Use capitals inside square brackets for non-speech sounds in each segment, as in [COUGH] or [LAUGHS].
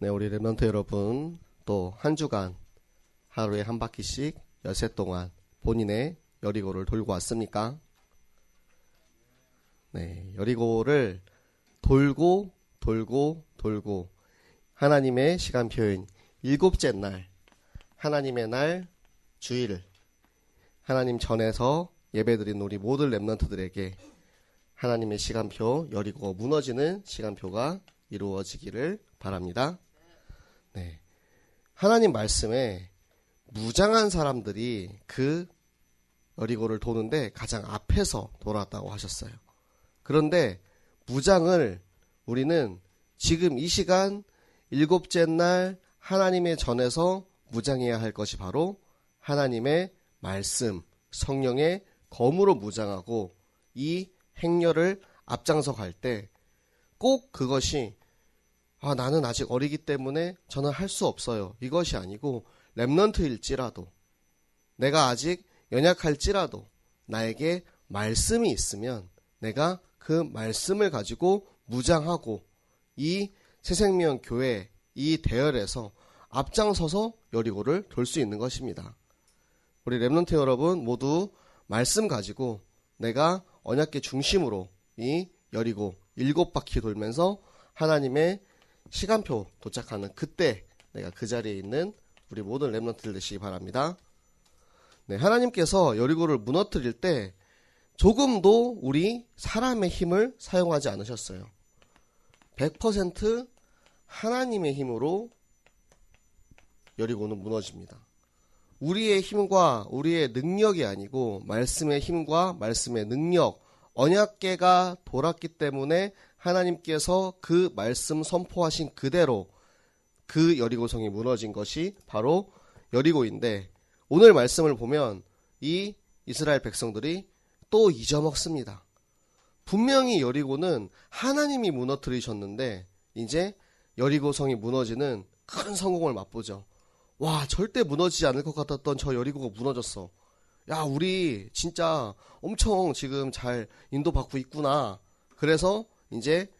네, 우리 랩런트 여러분 또 한 주간 하루에 한 바퀴씩 여세 동안 본인의 여리고를 돌고 왔습니까? 네, 여리고를 돌고 돌고 돌고 하나님의 시간표인 일곱째 날 하나님의 날 주일 하나님 전에서 예배드린 우리 모든 랩런트들에게 하나님의 시간표 여리고 무너지는 시간표가 이루어지기를 바랍니다. 네. 하나님 말씀에 무장한 사람들이 그 여리고를 도는데 가장 앞에서 돌아왔다고 하셨어요. 그런데 무장을 우리는 지금 이 시간 일곱째 날 하나님의 전에서 무장해야 할 것이 바로 하나님의 말씀, 성령의 검으로 무장하고 이 행렬을 앞장서 갈 때 꼭 그것이 아 나는 아직 어리기 때문에 저는 할 수 없어요. 이것이 아니고 랩넌트일지라도 내가 아직 연약할지라도 나에게 말씀이 있으면 내가 그 말씀을 가지고 무장하고 이 새생명 교회 이 대열에서 앞장서서 여리고를 돌 수 있는 것입니다. 우리 랩런트 여러분 모두 말씀 가지고 내가 언약계 중심으로 이 여리고 일곱 바퀴 돌면서 하나님의 시간표 도착하는 그때 내가 그 자리에 있는 우리 모든 랩런트들 되시기 바랍니다. 네, 하나님께서 여리고를 무너뜨릴 때 조금도 우리 사람의 힘을 사용하지 않으셨어요. 100% 하나님의 힘으로 여리고는 무너집니다. 우리의 힘과 우리의 능력이 아니고 말씀의 힘과 말씀의 능력, 언약계가 돌았기 때문에 하나님께서 그 말씀 선포하신 그대로 그 여리고성이 무너진 것이 바로 여리고인데 오늘 말씀을 보면 이 이스라엘 백성들이 또 잊어먹습니다. 분명히 여리고는 하나님이 무너뜨리셨는데 이제 여리고성이 무너지는 큰 성공을 맛보죠. 와 절대 무너지지 않을 것 같았던 저 여리고가 무너졌어. 야 우리 진짜 엄청 지금 잘 인도받고 있구나. 그래서 이제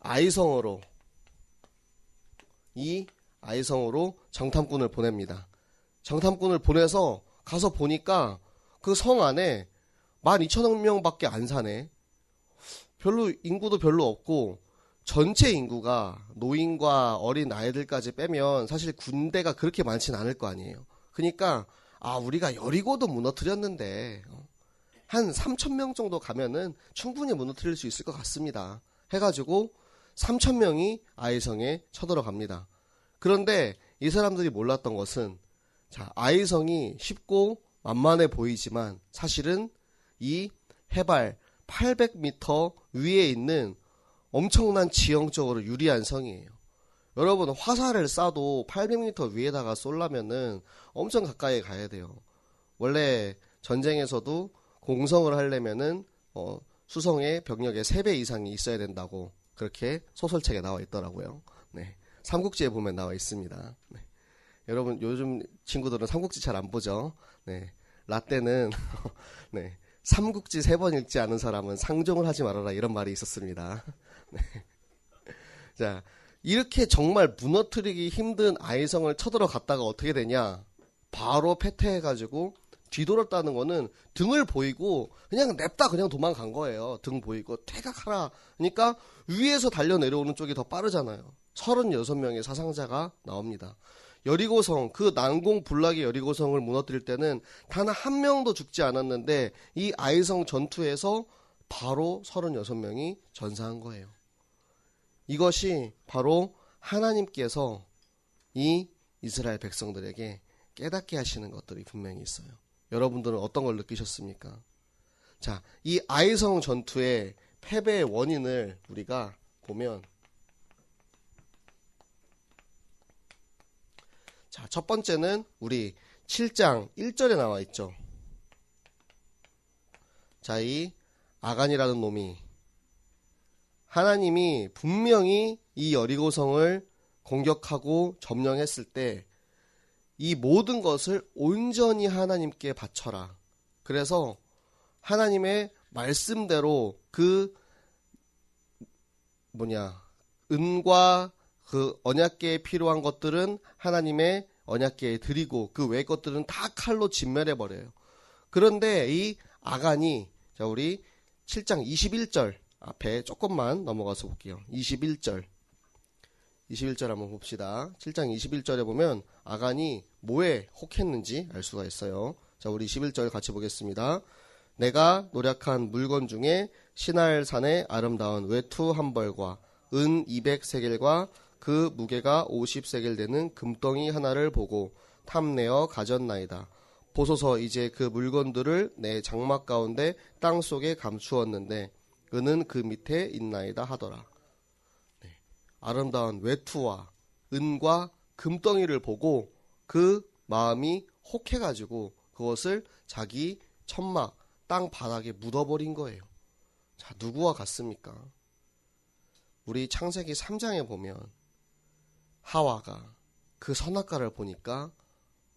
아이성으로 이 아이성으로 정탐꾼을 보냅니다. 정탐꾼을 보내서 가서 보니까 그 성 안에 12,000명밖에 안 사네. 별로 인구도 별로 없고 전체 인구가 노인과 어린 아이들까지 빼면 사실 군대가 그렇게 많진 않을 거 아니에요. 그러니까 아 우리가 여리고도 무너뜨렸는데 어, 한 3천 명 정도 가면은 충분히 무너뜨릴 수 있을 것 같습니다. 해가지고 3천 명이 아이성에 쳐들어갑니다. 그런데 이 사람들이 몰랐던 것은 자 아이성이 쉽고 만만해 보이지만 사실은 이 해발 800m 위에 있는 엄청난 지형적으로 유리한 성이에요. 여러분 화살을 쏴도 800m 위에다가 쏠라면은 엄청 가까이 가야 돼요. 원래 전쟁에서도 공성을 하려면은 어, 수성의 병력의 3배 이상이 있어야 된다고 그렇게 소설책에 나와 있더라고요. 네. 삼국지에 보면 나와 있습니다. 네. 여러분 요즘 친구들은 삼국지 잘 안 보죠. 네. 라떼는 [LAUGHS] 네. 삼국지 세 번 읽지 않은 사람은 상종을 하지 말아라 이런 말이 있었습니다. [LAUGHS] 네. 자, 이렇게 정말 무너뜨리기 힘든 아이성을 쳐들어갔다가 어떻게 되냐? 바로 패퇴해가지고 뒤돌았다는 거는 등을 보이고 그냥 냅다 그냥 도망간 거예요. 등 보이고 퇴각하라. 그러니까 위에서 달려 내려오는 쪽이 더 빠르잖아요. 36명의 사상자가 나옵니다. 여리고성, 그 난공 불락의 여리고성을 무너뜨릴 때는 단 한 명도 죽지 않았는데 이 아이성 전투에서 바로 36명이 전사한 거예요. 이것이 바로 하나님께서 이 이스라엘 백성들에게 깨닫게 하시는 것들이 분명히 있어요. 여러분들은 어떤 걸 느끼셨습니까? 자, 이 아이성 전투의 패배의 원인을 우리가 보면 자, 첫 번째는 우리 7장 1절에 나와 있죠. 자, 이 아간이라는 놈이 하나님이 분명히 이 여리고성을 공격하고 점령했을 때 이 모든 것을 온전히 하나님께 바쳐라. 그래서 하나님의 말씀대로 그 뭐냐 은과 그 언약계에 필요한 것들은 하나님의 언약계에 드리고 그 외의 것들은 다 칼로 진멸해 버려요. 그런데 이 아간이 자 우리 7장 21절 앞에 조금만 넘어가서 볼게요. 21절 21절 한번 봅시다. 7장 21절에 보면 아간이 뭐에 혹했는지 알 수가 있어요. 자, 우리 21절 같이 보겠습니다. 내가 노력한 물건 중에 신할산의 아름다운 외투 한 벌과 은 200세겔과 그 무게가 50세겔 되는 금덩이 하나를 보고 탐내어 가졌나이다. 보소서 이제 그 물건들을 내 장막 가운데 땅 속에 감추었는데 은은 그 밑에 있나이다 하더라. 네. 아름다운 외투와 은과 금덩이를 보고 그 마음이 혹해가지고 그것을 자기 천막 땅 바닥에 묻어버린 거예요. 자, 누구와 같습니까? 우리 창세기 3장에 보면 하와가 그 선악과를 보니까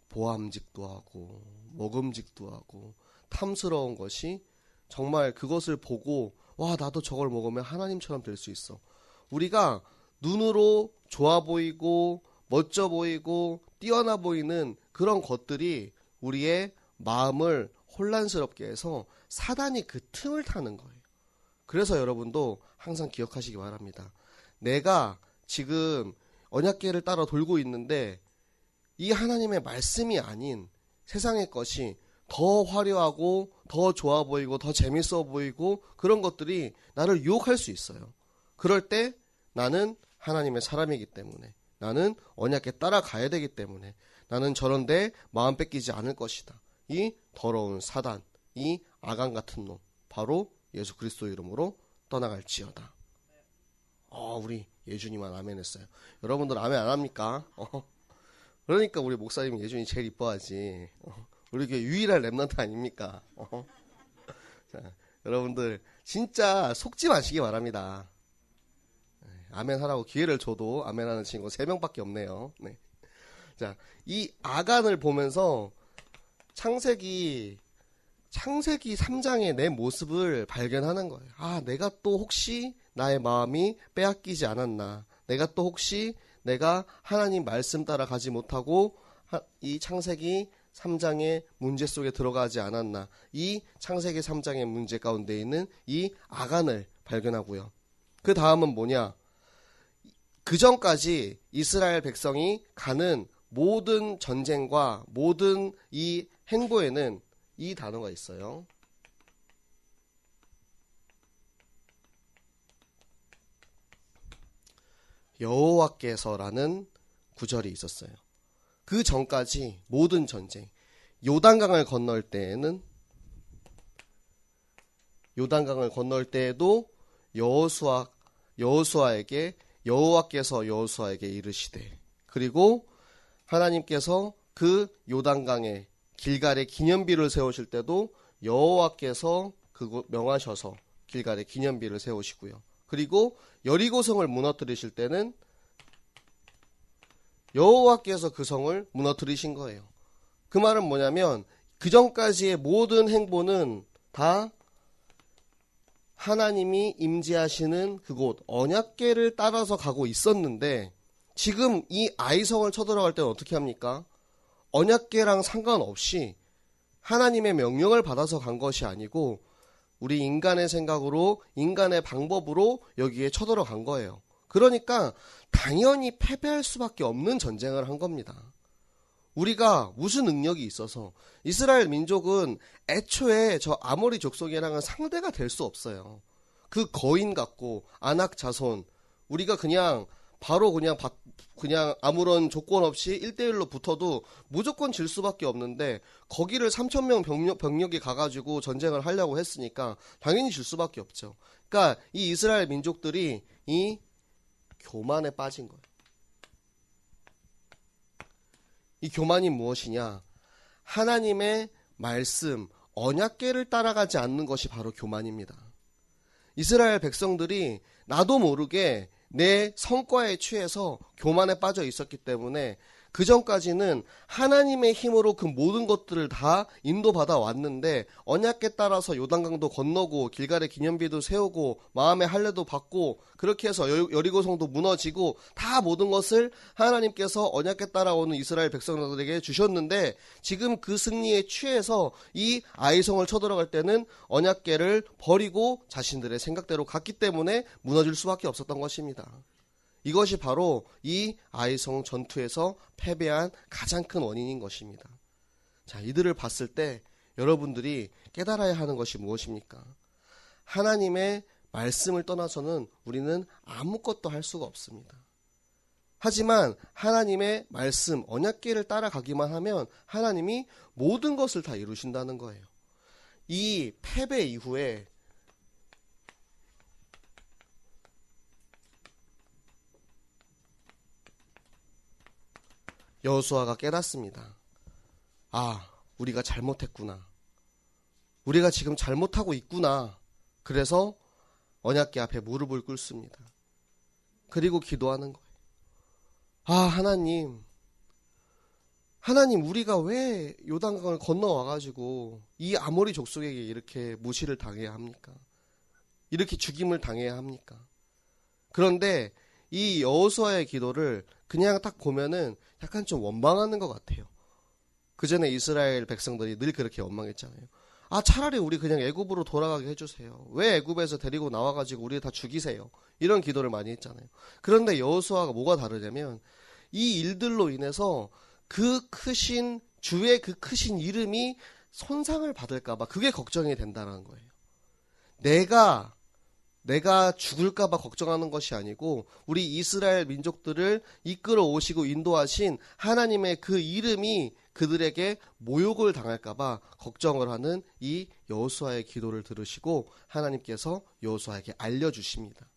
보암직도 하고 먹음직도 하고 탐스러운 것이 정말 그것을 보고 와 나도 저걸 먹으면 하나님처럼 될 수 있어. 우리가 눈으로 좋아 보이고 멋져 보이고 뛰어나 보이는 그런 것들이 우리의 마음을 혼란스럽게 해서 사단이 그 틈을 타는 거예요. 그래서 여러분도 항상 기억하시기 바랍니다. 내가 지금 언약계를 따라 돌고 있는데 이 하나님의 말씀이 아닌 세상의 것이 더 화려하고 더 좋아 보이고 더 재밌어 보이고 그런 것들이 나를 유혹할 수 있어요. 그럴 때 나는 하나님의 사람이기 때문에 나는 언약에 따라가야 되기 때문에 나는 저런데 마음 뺏기지 않을 것이다. 이 더러운 사단, 이 아간 같은 놈, 바로 예수 그리스도 이름으로 떠나갈지어다. 어, 우리 예준이만 아멘 했어요. 여러분들 아멘 안 합니까? 어. 그러니까 우리 목사님 예준이 제일 이뻐하지. 어. 우리 교회 유일한 랩런트 아닙니까? 어. 자, 여러분들 진짜 속지 마시기 바랍니다. 네, 아멘 하라고 기회를 줘도 아멘 하는 친구 3명밖에 없네요. 네. 자, 이 아간을 보면서 창세기 창세기 3장의 내 모습을 발견하는 거예요. 아, 내가 또 혹시 나의 마음이 빼앗기지 않았나. 내가 또 혹시 내가 하나님 말씀 따라 가지 못하고 이 창세기 3장의 문제 속에 들어가지 않았나. 이 창세기 3장의 문제 가운데 있는 이 아간을 발견하고요. 그 다음은 뭐냐? 그 전까지 이스라엘 백성이 가는 모든 전쟁과 모든 이 행보에는 이 단어가 있어요. 여호와께서라는 구절이 있었어요. 그 전까지 모든 전쟁, 요단강을 건널 때에는 요단강을 건널 때에도 여호수아 여호수아에게 여호와께서 여호수아에게 이르시되 그리고 하나님께서 그 요단강에 길갈에 기념비를 세우실 때도 여호와께서 그곳 명하셔서 길갈에 기념비를 세우시고요. 그리고 여리고성을 무너뜨리실 때는 여호와께서 그 성을 무너뜨리신 거예요. 그 말은 뭐냐면 그 전까지의 모든 행보는 다 하나님이 임재하시는 그곳 언약계를 따라서 가고 있었는데 지금 이 아이성을 쳐들어갈 때는 어떻게 합니까? 언약계랑 상관없이 하나님의 명령을 받아서 간 것이 아니고 우리 인간의 생각으로 인간의 방법으로 여기에 쳐들어간 거예요. 그러니까 당연히 패배할 수밖에 없는 전쟁을 한 겁니다. 우리가 무슨 능력이 있어서 이스라엘 민족은 애초에 저 아모리 족속이랑은 상대가 될 수 없어요. 그 거인 같고 안악 자손 우리가 그냥 바로 그냥 바, 그냥 아무런 조건 없이 1대1로 붙어도 무조건 질 수밖에 없는데 거기를 3천명 병력, 병력이 가가지고 전쟁을 하려고 했으니까 당연히 질 수밖에 없죠. 그러니까 이 이스라엘 민족들이 이 교만에 빠진 거예요. 이 교만이 무엇이냐? 하나님의 말씀, 언약계를 따라가지 않는 것이 바로 교만입니다. 이스라엘 백성들이 나도 모르게 내 성과에 취해서 교만에 빠져 있었기 때문에 그 전까지는 하나님의 힘으로 그 모든 것들을 다 인도받아 왔는데 언약에 따라서 요단강도 건너고 길갈의 기념비도 세우고 마음의 할례도 받고 그렇게 해서 여- 여리고성도 무너지고 다 모든 것을 하나님께서 언약에 따라오는 이스라엘 백성들에게 주셨는데 지금 그 승리에 취해서 이 아이성을 쳐들어갈 때는 언약계를 버리고 자신들의 생각대로 갔기 때문에 무너질 수밖에 없었던 것입니다. 이것이 바로 이 아이성 전투에서 패배한 가장 큰 원인인 것입니다. 자, 이들을 봤을 때 여러분들이 깨달아야 하는 것이 무엇입니까? 하나님의 말씀을 떠나서는 우리는 아무것도 할 수가 없습니다. 하지만 하나님의 말씀, 언약계를 따라가기만 하면 하나님이 모든 것을 다 이루신다는 거예요. 이 패배 이후에 여호수아가 깨닫습니다. 아, 우리가 잘못했구나. 우리가 지금 잘못하고 있구나. 그래서 언약계 앞에 무릎을 꿇습니다. 그리고 기도하는 거예요. 아, 하나님. 하나님, 우리가 왜 요단강을 건너와가지고 이 아모리 족속에게 이렇게 무시를 당해야 합니까? 이렇게 죽임을 당해야 합니까? 그런데 이 여호수아의 기도를 그냥 딱 보면은 약간 좀 원망하는 것 같아요. 그 전에 이스라엘 백성들이 늘 그렇게 원망했잖아요. 아 차라리 우리 그냥 애굽으로 돌아가게 해주세요. 왜 애굽에서 데리고 나와가지고 우리 다 죽이세요. 이런 기도를 많이 했잖아요. 그런데 여호수아가 뭐가 다르냐면 이 일들로 인해서 그 크신 주의 그 크신 이름이 손상을 받을까봐 그게 걱정이 된다는 거예요. 내가 내가 죽을까봐 걱정하는 것이 아니고 우리 이스라엘 민족들을 이끌어 오시고 인도하신 하나님의 그 이름이 그들에게 모욕을 당할까봐 걱정을 하는 이 여호수아의 기도를 들으시고 하나님께서 여호수아에게 알려주십니다.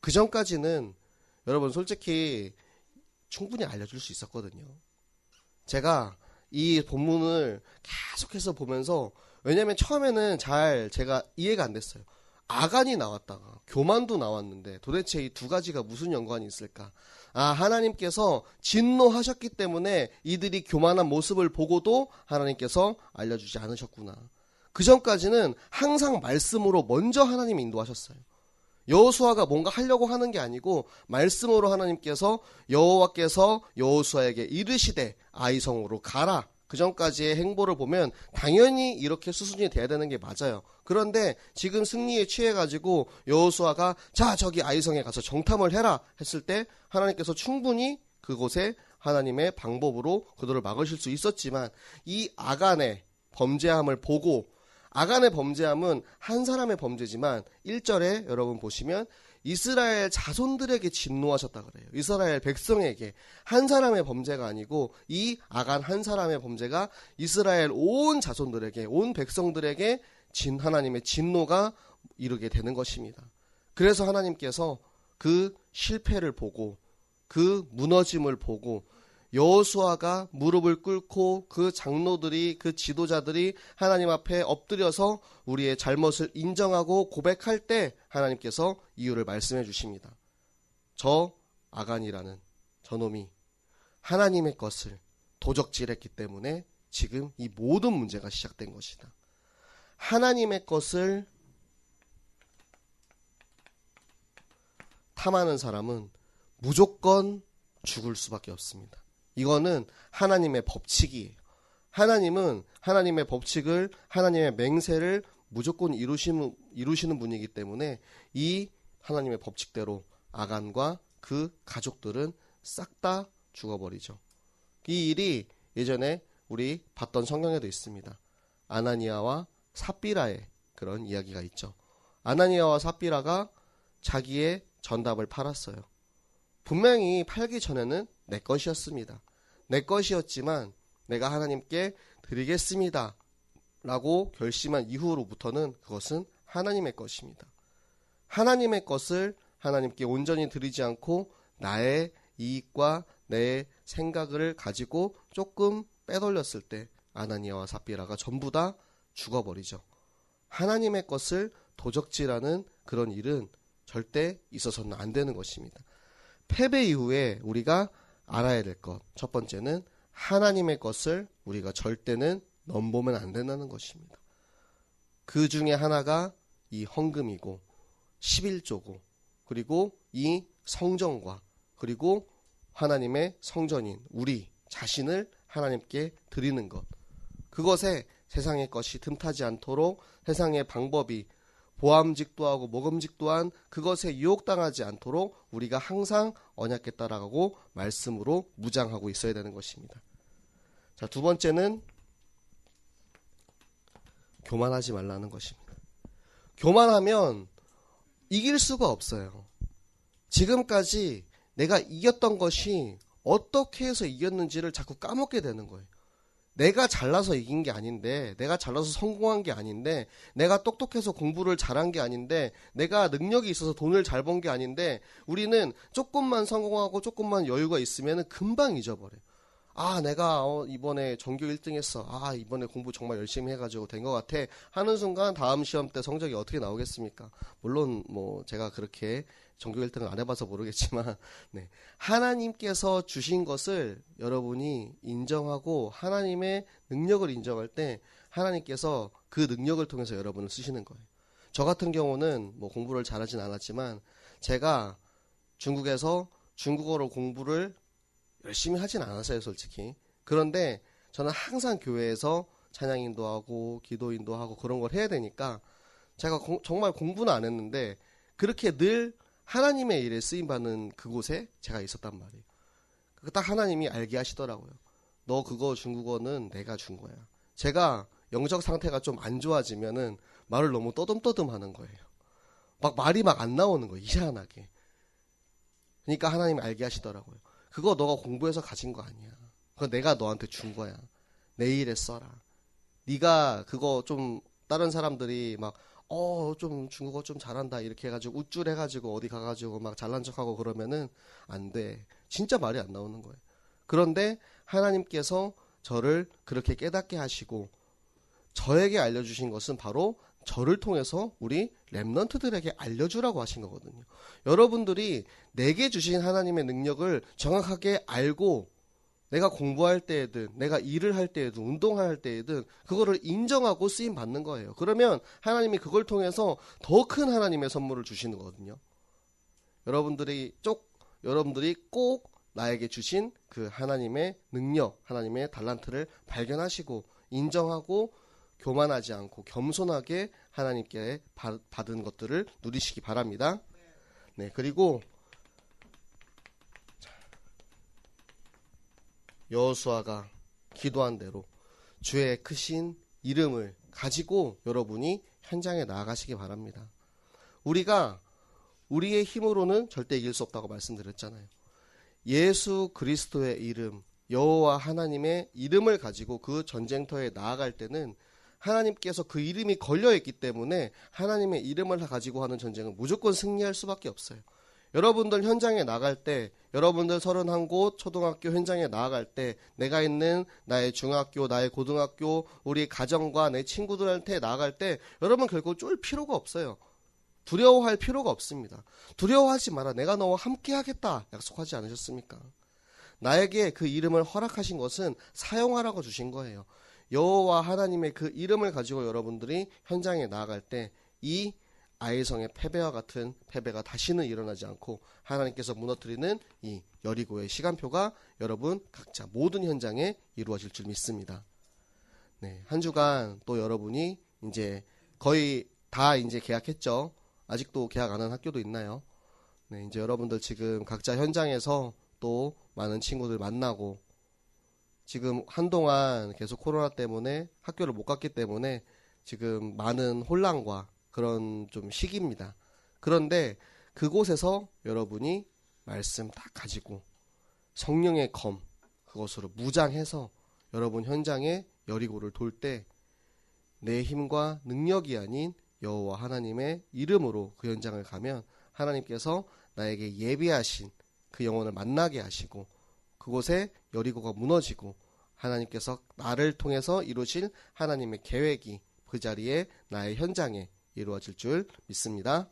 그 전까지는 여러분 솔직히 충분히 알려줄 수 있었거든요. 제가 이 본문을 계속해서 보면서 왜냐면 처음에는 잘 제가 이해가 안 됐어요. 아간이 나왔다가 교만도 나왔는데 도대체 이 두 가지가 무슨 연관이 있을까? 아, 하나님께서 진노하셨기 때문에 이들이 교만한 모습을 보고도 하나님께서 알려주지 않으셨구나. 그 전까지는 항상 말씀으로 먼저 하나님이 인도하셨어요. 여호수아가 뭔가 하려고 하는 게 아니고 말씀으로 하나님께서 여호와께서 여호수아에게 이르시되 아이성으로 가라. 그 전까지의 행보를 보면 당연히 이렇게 수순이 돼야 되는 게 맞아요. 그런데 지금 승리에 취해가지고 여호수아가 자 저기 아이성에 가서 정탐을 해라 했을 때 하나님께서 충분히 그곳에 하나님의 방법으로 그들을 막으실 수 있었지만 이 아간의 범죄함을 보고 아간의 범죄함은 한 사람의 범죄지만 1절에 여러분 보시면 이스라엘 자손들에게 진노하셨다 그래요. 이스라엘 백성에게 한 사람의 범죄가 아니고 이 아간 한 사람의 범죄가 이스라엘 온 자손들에게 온 백성들에게 진 하나님의 진노가 이르게 되는 것입니다. 그래서 하나님께서 그 실패를 보고 그 무너짐을 보고 여호수아가 무릎을 꿇고 그 장로들이 그 지도자들이 하나님 앞에 엎드려서 우리의 잘못을 인정하고 고백할 때 하나님께서 이유를 말씀해 주십니다. 저 아간이라는 저놈이 하나님의 것을 도적질했기 때문에 지금 이 모든 문제가 시작된 것이다. 하나님의 것을 탐하는 사람은 무조건 죽을 수밖에 없습니다. 이거는 하나님의 법칙이에요. 하나님은 하나님의 법칙을 하나님의 맹세를 무조건 이루시는, 이루시는 분이기 때문에 이 하나님의 법칙대로 아간과 그 가족들은 싹 다 죽어버리죠. 이 일이 예전에 우리 봤던 성경에도 있습니다. 아나니아와 삽비라의 그런 이야기가 있죠. 아나니아와 삽비라가 자기의 전답을 팔았어요. 분명히 팔기 전에는 내 것이었습니다. 내 것이었지만 내가 하나님께 드리겠습니다. 라고 결심한 이후로부터는 그것은 하나님의 것입니다. 하나님의 것을 하나님께 온전히 드리지 않고 나의 이익과 내 생각을 가지고 조금 빼돌렸을 때 아나니아와 삽비라가 전부 다 죽어버리죠. 하나님의 것을 도적질하는 그런 일은 절대 있어서는 안 되는 것입니다. 패배 이후에 우리가 알아야 될 것. 첫 번째는 하나님의 것을 우리가 절대는 넘보면 안 된다는 것입니다. 그 중에 하나가 이 헌금이고 11조고 그리고 이 성전과 그리고 하나님의 성전인 우리 자신을 하나님께 드리는 것. 그것에 세상의 것이 틈타지 않도록 세상의 방법이 보암직도 하고 모금직 또한 그것에 유혹당하지 않도록 우리가 항상 언약에 따라가고 말씀으로 무장하고 있어야 되는 것입니다. 자, 두 번째는 교만하지 말라는 것입니다. 교만하면 이길 수가 없어요. 지금까지 내가 이겼던 것이 어떻게 해서 이겼는지를 자꾸 까먹게 되는 거예요. 내가 잘나서 이긴 게 아닌데, 내가 잘나서 성공한 게 아닌데, 내가 똑똑해서 공부를 잘한 게 아닌데, 내가 능력이 있어서 돈을 잘 번 게 아닌데, 우리는 조금만 성공하고 조금만 여유가 있으면 금방 잊어버려요. 아, 내가 어, 이번에 전교 1등 했어. 아, 이번에 공부 정말 열심히 해가지고 된 것 같아. 하는 순간 다음 시험 때 성적이 어떻게 나오겠습니까? 물론 뭐 제가 그렇게 전교 1등을 안 해봐서 모르겠지만, [LAUGHS] 네. 하나님께서 주신 것을 여러분이 인정하고 하나님의 능력을 인정할 때 하나님께서 그 능력을 통해서 여러분을 쓰시는 거예요. 저 같은 경우는 뭐 공부를 잘하진 않았지만 제가 중국에서 중국어로 공부를 열심히 하진 않았어요, 솔직히. 그런데 저는 항상 교회에서 찬양 인도 하고 기도 인도 하고 그런 걸 해야 되니까 제가 공, 정말 공부는 안 했는데 그렇게 늘 하나님의 일에 쓰임 받는 그곳에 제가 있었단 말이에요. 딱 하나님이 알게 하시더라고요. 너 그거 중국어는 내가 준 거야. 제가 영적 상태가 좀 안 좋아지면은 말을 너무 떠듬떠듬 하는 거예요. 막 말이 막 안 나오는 거예요. 이상하게. 그러니까 하나님이 알게 하시더라고요. 그거 너가 공부해서 가진 거 아니야. 그거 내가 너한테 준 거야. 내일에 써라. 네가 그거 좀 다른 사람들이 막 어, 좀 중국어 좀 잘한다. 이렇게 해가지고 우쭐해가지고 어디 가가지고 막 잘난 척하고 그러면은 안 돼. 진짜 말이 안 나오는 거예요. 그런데 하나님께서 저를 그렇게 깨닫게 하시고 저에게 알려주신 것은 바로 저를 통해서 우리 랩런트들에게 알려주라고 하신 거거든요. 여러분들이 내게 주신 하나님의 능력을 정확하게 알고 내가 공부할 때에든 내가 일을 할 때에든 운동할 때에든 그거를 인정하고 쓰임 받는 거예요. 그러면 하나님이 그걸 통해서 더 큰 하나님의 선물을 주시는 거거든요. 여러분들이 쪽 여러분들이 꼭 나에게 주신 그 하나님의 능력, 하나님의 달란트를 발견하시고 인정하고 교만하지 않고 겸손하게 하나님께 받은 것들을 누리시기 바랍니다. 네, 그리고 여호수아가 기도한 대로 주의 크신 이름을 가지고 여러분이 현장에 나아가시기 바랍니다. 우리가 우리의 힘으로는 절대 이길 수 없다고 말씀드렸잖아요. 예수 그리스도의 이름, 여호와 하나님의 이름을 가지고 그 전쟁터에 나아갈 때는 하나님께서 그 이름이 걸려 있기 때문에 하나님의 이름을 가지고 하는 전쟁은 무조건 승리할 수밖에 없어요. 여러분들 현장에 나갈 때, 여러분들 31곳 초등학교 현장에 나아갈 때, 내가 있는 나의 중학교, 나의 고등학교, 우리 가정과 내 친구들한테 나아갈 때, 여러분 결코 쫄 필요가 없어요. 두려워할 필요가 없습니다. 두려워하지 마라. 내가 너와 함께 하겠다. 약속하지 않으셨습니까? 나에게 그 이름을 허락하신 것은 사용하라고 주신 거예요. 여호와 하나님의 그 이름을 가지고 여러분들이 현장에 나아갈 때 이 아이성의 패배와 같은 패배가 다시는 일어나지 않고 하나님께서 무너뜨리는 이 여리고의 시간표가 여러분 각자 모든 현장에 이루어질 줄 믿습니다. 네, 한 주간 또 여러분이 이제 거의 다 이제 계약했죠. 아직도 계약 안 한 학교도 있나요? 네, 이제 여러분들 지금 각자 현장에서 또 많은 친구들 만나고 지금 한동안 계속 코로나 때문에 학교를 못 갔기 때문에 지금 많은 혼란과 그런 좀 시기입니다. 그런데 그곳에서 여러분이 말씀 다 가지고 성령의 검 그것으로 무장해서 여러분 현장에 여리고를 돌 때 내 힘과 능력이 아닌 여호와 하나님의 이름으로 그 현장을 가면 하나님께서 나에게 예비하신 그 영혼을 만나게 하시고 그곳에 여리고가 무너지고 하나님께서 나를 통해서 이루실 하나님의 계획이 그 자리에 나의 현장에 이루어질 줄 믿습니다.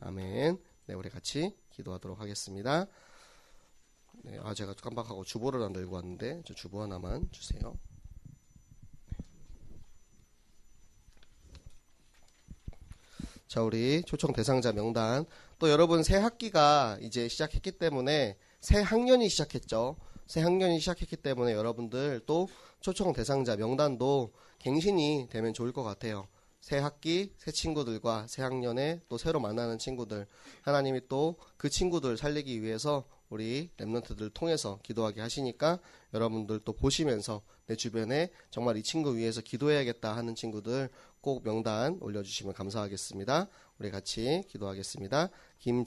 아멘. 네, 우리 같이 기도하도록 하겠습니다. 네, 아 제가 깜빡하고 주보를 안 들고 왔는데 저 주보 하나만 주세요. 자, 우리 초청 대상자 명단. 또 여러분 새 학기가 이제 시작했기 때문에 새 학년이 시작했죠. 새 학년이 시작했기 때문에 여러분들 또 초청 대상자 명단도 갱신이 되면 좋을 것 같아요. 새 학기, 새 친구들과 새 학년에 또 새로 만나는 친구들. 하나님이 또 그 친구들 살리기 위해서 우리 랩런트들 통해서 기도하게 하시니까 여러분들 또 보시면서 내 주변에 정말 이 친구 위해서 기도해야겠다 하는 친구들 꼭 명단 올려주시면 감사하겠습니다. 우리 같이 기도하겠습니다. 김